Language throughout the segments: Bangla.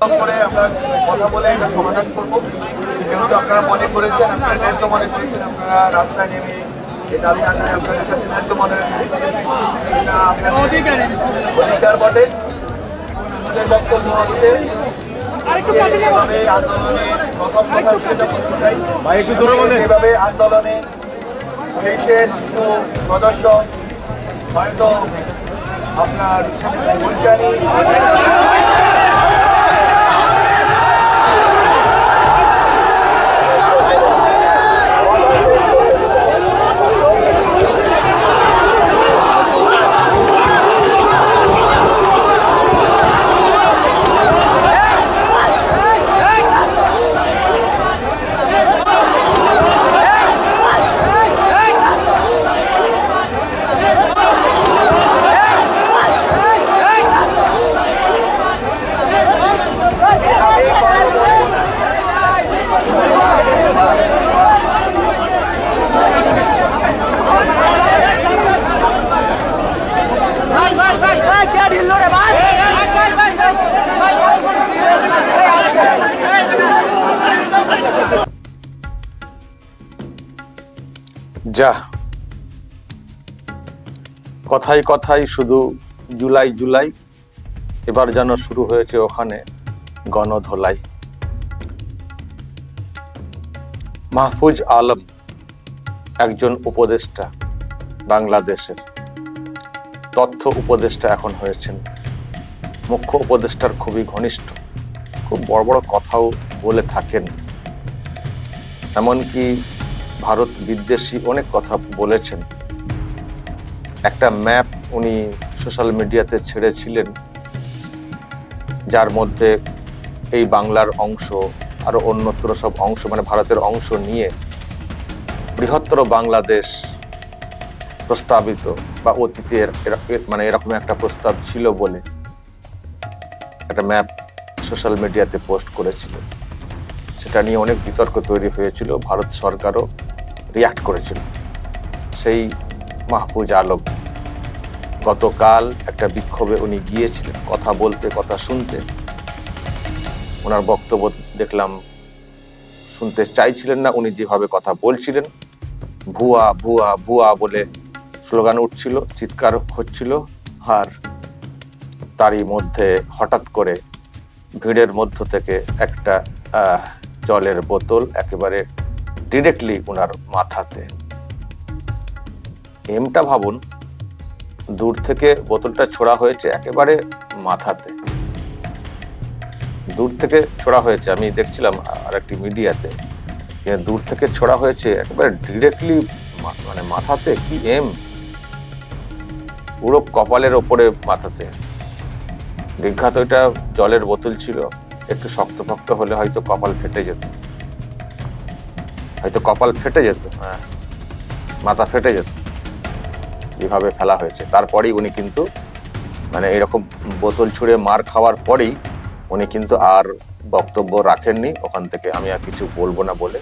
করে আমরা কথা বলে এটা সমাধান করব। যেহেতু আপনারা মনে করেছেন আপনারা ন্যায্য মনে করেছেন আপনারা রাস্তায় নেমে এই দাবি আদায় আপনাদের কাছে ন্যায্য মনে অধিকার বটে। আমাদের বক্তব্য হচ্ছে যে আন্দোলনে কিছু সদস্য হয়তো আপনার বৈজ্ঞানিক যা। কথাই কথাই শুধু জুলাই জুলাই, এবার যেন শুরু হয়েছে ওখানে গণধোলাই। মাহফুজ আলম একজন উপদেষ্টা বাংলাদেশের। তথ্য উপদেষ্টা এখন হয়েছেন। মুখ্য উপদেষ্টার খুবই ঘনিষ্ঠ, খুব বড় বড় কথাও বলে থাকেন। এমনকি ভারত বিদ্বেষী অনেক কথা বলেছেন। একটা ম্যাপ উনি সোশ্যাল মিডিয়াতে ছেড়েছিলেন, যার মধ্যে এই বাংলার অংশ, আরও অন্যত্র সব অংশ মানে ভারতের অংশ নিয়ে বৃহত্তর বাংলাদেশ প্রস্তাবিত বা অতীতে মানে এরকম একটা প্রস্তাব ছিল বলে একটা ম্যাপ সোশ্যাল মিডিয়াতে পোস্ট করেছিল। সেটা নিয়ে অনেক বিতর্ক তৈরি হয়েছিল। ভারত সরকারও রিয়াক্ট করেছিল। সেই মাহফুজ আলম গতকাল একটা বিক্ষোভে উনি গিয়েছিলেন, কথা বলতে, কথা শুনতে। ওনার বক্তব্য দেখলাম, শুনতে চাইছিলেন না, উনি যেভাবে কথা বলছিলেন, ভুয়া ভুয়া ভুয়া বলে স্লোগান উঠছিল, চিৎকার হচ্ছিল, আর তারই মধ্যে হঠাৎ করে ভিড়ের মধ্য থেকে একটা জলের বোতল, একেবারে ডিরেক্টলি ওনার মাথাতে। এমটা ভাবুন, দূর থেকে বোতলটা ছোড়া হয়েছে একেবারে মাথাতে। দূর থেকে ছোড়া হয়েছে, আমি দেখছিলাম আর একটি মিডিয়াতে দূর থেকে ছোড়া হয়েছে একেবারে ডিরেক্টলি মানে মাথাতে, কি এম? পুরো কপালের ওপরে মাথাতে। বিখ্যাত এটা জলের বোতল ছিল, একটু শক্তপক্ত হলে হয়তো কপাল ফেটে যেত। হয়তো কপাল ফেটে যেত হ্যাঁ মাথা ফেটে যেত। যেভাবে ফেলা হয়েছে। তারপরেই উনি কিন্তু মানে এরকম বোতল ছুঁড়ে মার খাওয়ার পরেই উনি কিন্তু আর বক্তব্য রাখেননি। ওখান থেকে আমি আর কিছু বলব না বলে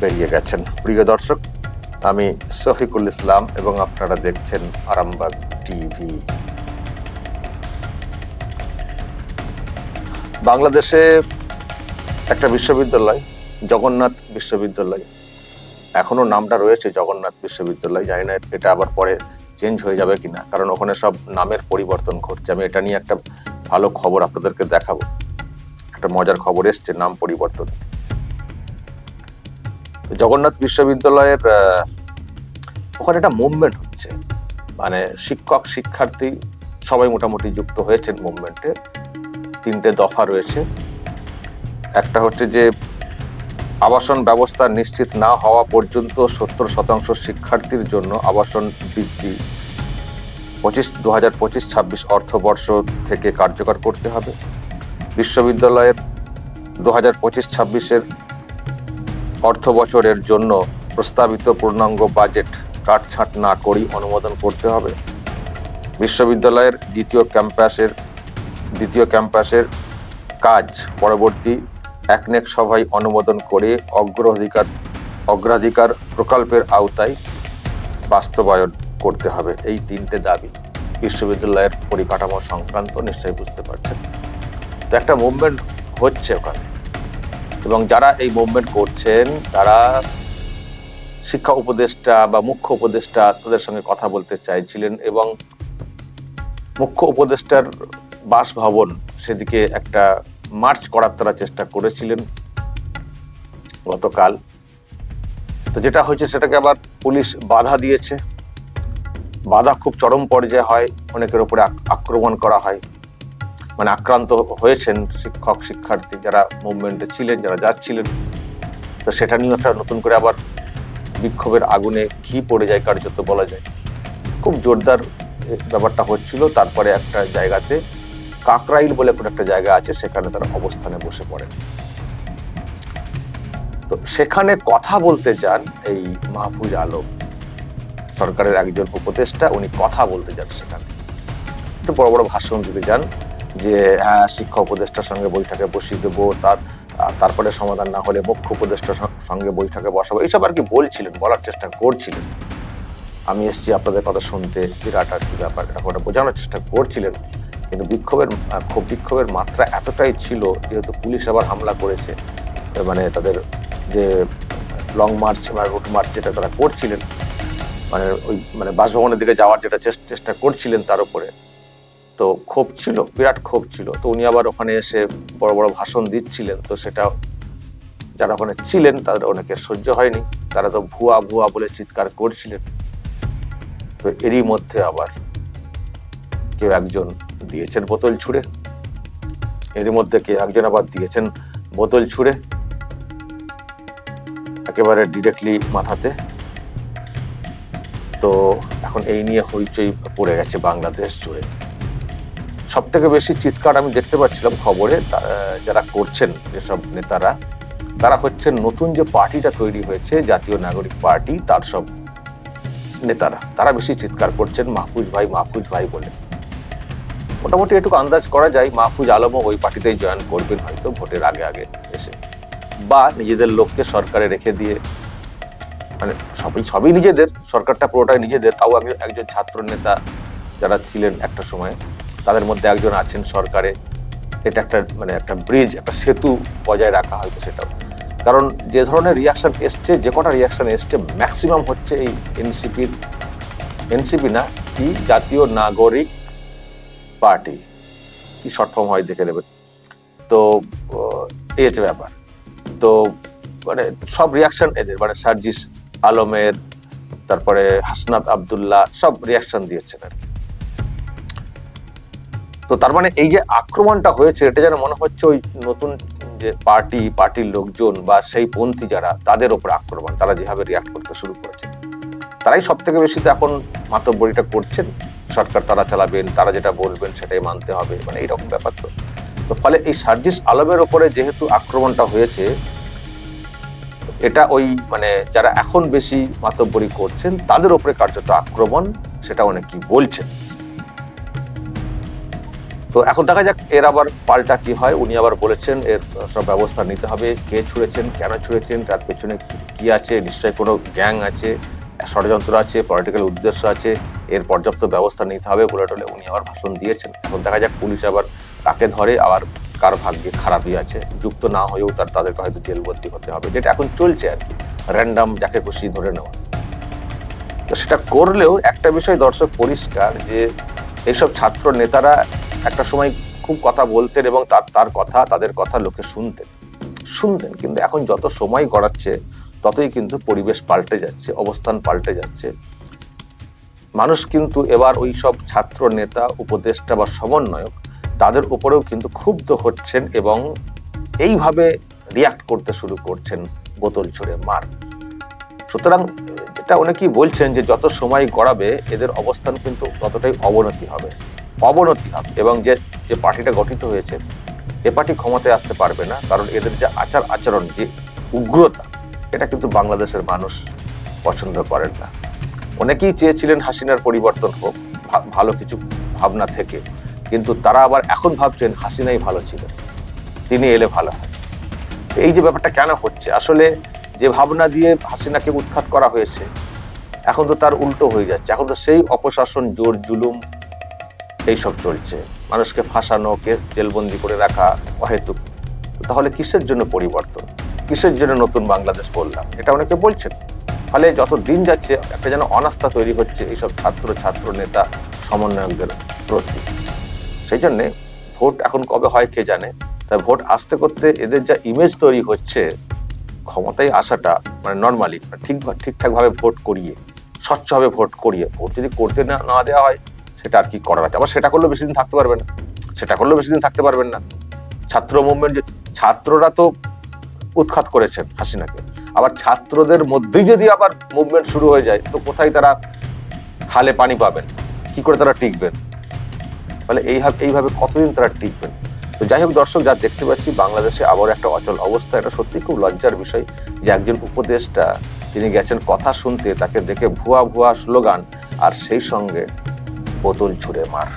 বেরিয়ে গেছেন। প্রিয় দর্শক, আমি শফিকুল ইসলাম এবং আপনারা দেখছেন আরামবাগ টিভি। বাংলাদেশে একটা বিশ্ববিদ্যালয় জগন্নাথ বিশ্ববিদ্যালয়। এখনও নামটা রয়েছে জগন্নাথ বিশ্ববিদ্যালয়, জানি না এটা আবার পরে চেঞ্জ হয়ে যাবে কিনা, কারণ ওখানে সব নামের পরিবর্তন ঘটছে। আমি এটা নিয়ে একটা ভালো খবর আপনাদেরকে দেখাবো। একটা মজার খবর এসছে, নাম পরিবর্তন। জগন্নাথ বিশ্ববিদ্যালয়ের ওখানে একটা মুভমেন্ট হচ্ছে। মানে শিক্ষক, শিক্ষার্থী সবাই মোটামুটি যুক্ত হয়েছেন মুভমেন্টে তিনটে দফা রয়েছে। একটা হচ্ছে যে আবাসন ব্যবস্থা নিশ্চিত না হওয়া পর্যন্ত সত্তর শতাংশ শিক্ষার্থীর জন্য আবাসন বৃদ্ধি। পঁচিশ দু হাজার পঁচিশ, ছাব্বিশ অর্থবর্ষ থেকে কার্যকর করতে হবে। বিশ্ববিদ্যালয়ের দু হাজার পঁচিশ, ছাব্বিশের অর্থ বছরের জন্য প্রস্তাবিত পূর্ণাঙ্গ বাজেট কাটছাঁট না করেই অনুমোদন করতে হবে। বিশ্ববিদ্যালয়ের দ্বিতীয় ক্যাম্পাসের দ্বিতীয় ক্যাম্পাসের কাজ পরবর্তী একনেক সভায় অনুমোদন করে অগ্রাধিকার অগ্রাধিকার প্রকল্পের আওতায় বাস্তবায়ন করতে হবে। এই তিনটে দাবি বিশ্ববিদ্যালয়ের পরিকাঠামো সংক্রান্ত নিশ্চয়ই বুঝতে পারছেন। তো একটা মুভমেন্ট হচ্ছে ওখানে। এবং যারা এই মুভমেন্ট করছেন, তারা শিক্ষা উপদেষ্টা বা মুখ্য উপদেষ্টা তাদের সঙ্গে কথা বলতে চাইছিলেন এবং মুখ্য উপদেষ্টার বাসভবন সেদিকে একটা মার্চ করার তারা চেষ্টা করেছিলেন গতকাল। তো যেটা হয়েছে সেটাকে আবার পুলিশ বাধা দিয়েছে। বাধা খুব চরম পর্যায়ে হয়, অনেকের উপরে আক- আক্রমণ করা হয়। মানে আক্রান্ত হয়েছেন শিক্ষক, শিক্ষার্থী যারা মুভমেন্টে ছিলেন, যারা যাচ্ছিলেন। তো সেটা নিয়ে একটা নতুন করে আবার বিক্ষোভের আগুনে ঘি পড়ে যায় কার্যত বলা যায়। খুব জোরদার ব্যাপারটা হচ্ছিল। তারপরে একটা জায়গাতে কাকরাইল বলে একটা জায়গা আছে, সেখানে তারা অবস্থানে বসে পড়েন। তো সেখানে কথা বলতে যান এই মাহফুজ আলম। সরকারের একজন উপদেষ্টা, উনি কথা বলতে যান সেখানে। একটু বড় বড় ভাষণ দিতে যান যে হ্যাঁ শিক্ষা উপদেষ্টার সঙ্গে বৈঠকে বসিয়ে দেবো, তার, তারপরে সমাধান না হলে মুখ্য উপদেষ্টার সঙ্গে বৈঠকে বসাবো। এইসব আর কি বলছিলেন, বলার চেষ্টা করছিলেন। আমি এসছি আপনাদের কথা শুনতে, বিরাট আর কি ব্যাপার, এটা বোঝানোর চেষ্টা করছিলেন। কিন্তু বিক্ষোভের খুব বিক্ষোভের মাত্রা এতটাই ছিল যেহেতু পুলিশ আবার হামলা করেছে। মানে তাদের যে লং মার্চ বা রুট মার্চ যেটা তারা করছিলেন মানে ওই মানে বাসভবনের দিকে যাওয়ার যেটা চেষ্টা করছিলেন তার উপরে, তো ক্ষোভ ছিল, বিরাট ক্ষোভ ছিল। তো উনি আবার ওখানে এসে বড় বড় ভাষণ দিচ্ছিলেন। তো সেটা যারা ওখানে ছিলেন তাদের অনেকের সহ্য হয়নি। তারা তো ভুয়া ভুয়া বলে চিৎকার করছিলেন। তো এরই মধ্যে আবার কেউ একজন দিয়েছেন বোতল ছুঁড়ে। এরই মধ্যে কে একজন আবার দিয়েছেন বোতল ছুঁড়ে। একেবারে ডিরেক্টলি মাথাতে। তো এখন এই নিয়ে হইচই পড়ে গেছে বাংলাদেশ জুড়ে। সব থেকে বেশি চিৎকার আমি দেখতে পাচ্ছিলাম খবরে যারা করছেন যেসব নেতারা, তারা হচ্ছেন নতুন যে পার্টিটা তৈরি হয়েছে, জাতীয় নাগরিক পার্টি, তার সব নেতারা। তারা বেশি চিৎকার করছেন মাহফুজ ভাই মাহফুজ ভাই বলে। মোটামুটি এটুকু আন্দাজ করা যায়, মাহফুজ আলমও ওই পার্টিতেই জয়েন করবেন হয়তো ভোটের আগে আগে এসে। বা নিজেদের লোককে সরকারে রেখে দিয়ে মানে সবই সবই নিজেদের, সরকারটা পুরোটাই নিজেদের। তাও আমি একজন ছাত্র নেতা যারা ছিলেন একটা সময়, তাদের মধ্যে একজন আছেন সরকারে। এটা একটা মানে একটা ব্রিজ একটা সেতু বজায় রাখা হয়তো সেটাও। কারণ যে ধরনের রিয়াকশান এসছে, যে কটা রিয়াকশান এসছে ম্যাক্সিমাম হচ্ছে এই এনসিপির এনসিপি না, কি জাতীয় নাগরিক পার্টি, কি শর্ট ফর্ম হয় দেখে নেবেন তো এই হচ্ছে ব্যাপার। তো মানে সব রিয়াকশন এদের মানে সার্জিস আলমের, তারপরে হাসনাত আবদুল্লাহ, সব রিয়াকশন দিয়েছেন আর কি। তো তার মানে এই যে আক্রমণটা হয়েছে, এটা যেন মনে হচ্ছে ওই নতুন যে পার্টি, পার্টির লোকজন বা সেই পন্থী যারা, তাদের ওপর আক্রমণ, তারা যেভাবে রিয়াক্ট করতে শুরু করেছে। তারাই সব থেকে বেশি তো এখন মাতব্বরিটা করছেন। সরকার তারা চালাবেন, তারা যেটা বলবেন সেটাই মানতে হবে মানে এইরকম ব্যাপার তো। তো ফলে এই সার্জিস আলমের ওপরে যেহেতু আক্রমণটা হয়েছে, এটা ওই মানে যারা এখন বেশি মাতব্বরি করছেন, তাদের ওপরে কার্যত আক্রমণ, সেটা অনেকেই বলছেন। তো এখন দেখা যাক, এর আবার পাল্টা কি হয়। উনি আবার বলেছেন, এর সব ব্যবস্থা নিতে হবে, কে ছুঁড়েছেন, কেন ছুঁড়েছেন, তার পেছনে কি- আছে, নিশ্চয়ই কোনো গ্যাং আছে। ষড়যন্ত্র আছে পলিটিক্যাল উদ্দেশ্য আছে, এর পর্যাপ্ত ব্যবস্থা নিতে হবে বলে টলে উনি আবার ভাষণ দিয়েছেন। এখন দেখা যাক পুলিশ আবার কাকে ধরে, আবার কার ভাগ্যে খারাপই আছে। যুক্ত না হয়েও তার, তাদেরকে হয়তো জেলবন্দি হতে হবে। যেটা এখন চলছে আর কি র্যান্ডাম যাকে খুশি ধরে নেওয়া। তো সেটা করলেও একটা বিষয় দর্শক পরিষ্কার যে এইসব ছাত্র নেতারা একটা সময় খুব কথা বলতেন এবং তার তার কথা, তাদের কথা লোকে শুনতেন। শুনতেন, কিন্তু এখন যত সময় গড়াচ্ছে ততই কিন্তু পরিবেশ পাল্টে যাচ্ছে, অবস্থান পাল্টে যাচ্ছে। মানুষ কিন্তু এবার ওই সব ছাত্র, নেতা, উপদেষ্টা বা সমন্বয়ক, তাদের উপরেও কিন্তু ক্ষুব্ধ হচ্ছেন এবং এইভাবে রিয়াক্ট করতে শুরু করছেন বোতল ছুড়ে মার। সুতরাং যেটা অনেকেই বলছেন যে যত সময় গড়াবে, এদের অবস্থান কিন্তু ততটাই অবনতি হবে। অবনতি হবে এবং যে যে পার্টিটা গঠিত হয়েছে, এ পার্টি ক্ষমতায় আসতে পারবে না, কারণ এদের যে আচার আচরণ যে উগ্রতা এটা কিন্তু বাংলাদেশের মানুষ পছন্দ করেন না। অনেকেই চেয়েছিলেন হাসিনার পরিবর্তন হোক ভালো কিছু ভাবনা থেকে। কিন্তু তারা আবার এখন ভাবছেন হাসিনাই ভালো ছিল। তিনি এলে ভালো হয়। এই যে ব্যাপারটা কেন হচ্ছে? আসলে যে ভাবনা দিয়ে হাসিনাকে উৎখাত করা হয়েছে, এখন তো তার উল্টো হয়ে যাচ্ছে। এখন তো সেই অপশাসন, জোর, জুলুম, এইসব চলছে। মানুষকে ফাঁসানোকে জেলবন্দি করে রাখা অহেতুক। তাহলে কিসের জন্য পরিবর্তন? কিসের জন্য নতুন বাংলাদেশ বললাম? এটা অনেকে বলছেন। ফলে যত দিন যাচ্ছে, একটা যেন অনাস্থা তৈরি হচ্ছে এইসব ছাত্র ছাত্র, নেতা, সমন্বয়কদের প্রতি। সেই জন্যে ভোট এখন কবে হয় কে জানে? তাই ভোট আসতে করতে এদের যা ইমেজ তৈরি হচ্ছে, ক্ষমতায় আসাটা মানে নর্মালি ঠিক, ঠিকঠাকভাবে ভোট করিয়ে, স্বচ্ছভাবে ভোট করিয়ে, ভোট যদি করতে না না দেওয়া হয়, সেটা আর কি করার আছে? আবার সেটা করলেও বেশি দিন থাকতে পারবেন না। সেটা করলেও বেশি দিন থাকতে পারবেন না। ছাত্র মুভমেন্ট ছাত্ররা তো উৎখাত করেছেন হাসিনাকে। আবার ছাত্রদের মধ্যেই যদি আবার মুভমেন্ট শুরু হয়ে যায়, তো কোথায় তারা হালে পানি পাবেন? কি করে তারা টিকবেন? তাহলে এইভাবে এইভাবে কতদিন তারা টিকবেন? তো যাই হোক দর্শক, যা দেখতে পাচ্ছি, বাংলাদেশে আবার একটা অচল অবস্থা। এটা সত্যি খুব লজ্জার বিষয় যে একজন উপদেষ্টা, তিনি গেছেন কথা শুনতে, তাকে দেখে ভুয়া ভুয়া স্লোগান, আর সেই সঙ্গে বোতল ছুঁড়ে মার।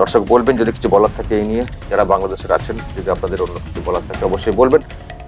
দর্শক, বলবেন যদি কিছু বলার থাকে এই নিয়ে। যারা বাংলাদেশের আছেন, যদি আপনাদের অন্য কিছু বলার থাকে, অবশ্যই বলবেন।